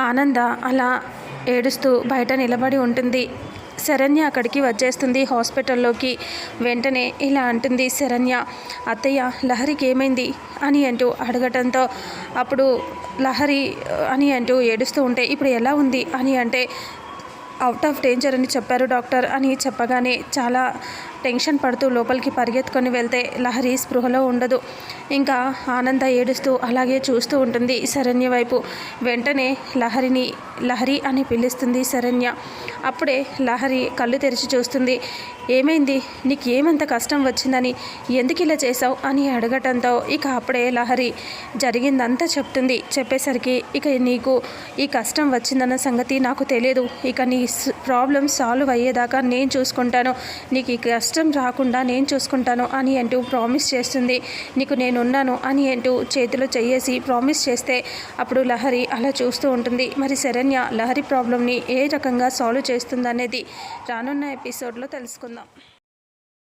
ఆనంద అలా ఏడుస్తూ బయట నిలబడి ఉంటుంది. శరణ్య అక్కడికి వచ్చేస్తుంది హాస్పిటల్లోకి. వెంటనే ఇలా అంటుంది శరణ్య అత్తయ్య లహరికి ఏమైంది? అని అంటూ అడగటంతో అప్పుడు లహరి అని అంటూ ఏడుస్తూ ఉంటే ఇప్పుడు ఎలా ఉంది? అని అంటే అవుట్ ఆఫ్ డేంజర్ అని చెప్పారు డాక్టర్. అని చెప్పగానే చాలా టెన్షన్ పడుతూ లోపలికి పరిగెత్తుకొని వెళ్తే లహరి స్పృహలో ఉండదు. ఇంకా ఆనంద ఏడుస్తూ అలాగే చూస్తూ ఉంటుంది శరణ్య వైపు. వెంటనే లహరిని లహరి అని పిలుస్తుంది శరణ్య. అప్పుడే లహరి కళ్ళు తెరిచి చూస్తుంది. ఏమైంది? నీకు ఏమంత కష్టం వచ్చిందని ఎందుకు ఇలా చేసావు అని అడగటంతో ఇక అప్పుడే లహరి జరిగిందంతా చెప్తుంది. చెప్పేసరికి ఇక నీకు ఈ కష్టం వచ్చిందన్న సంగతి నాకు తెలియదు. ఇక నీ ప్రాబ్లం సాల్వ్ అయ్యేదాకా నేను చూసుకుంటాను. నీకు ఈ కష్టం రాకుండా నేను చూసుకుంటాను అని అంటూ ప్రామిస్ చేస్తుంది. నీకు నేనున్నాను అని అంటూ చేతిలో చేయేసి ప్రామిస్ చేస్తే అప్పుడు లహరి అలా చూస్తూ ఉంటుంది. మరి శరణ్య లహరి ప్రాబ్లమ్ని ఏ రకంగా సాల్వ్ చేస్తుందనేది రానున్న ఎపిసోడ్లో తెలుసుకుందాం.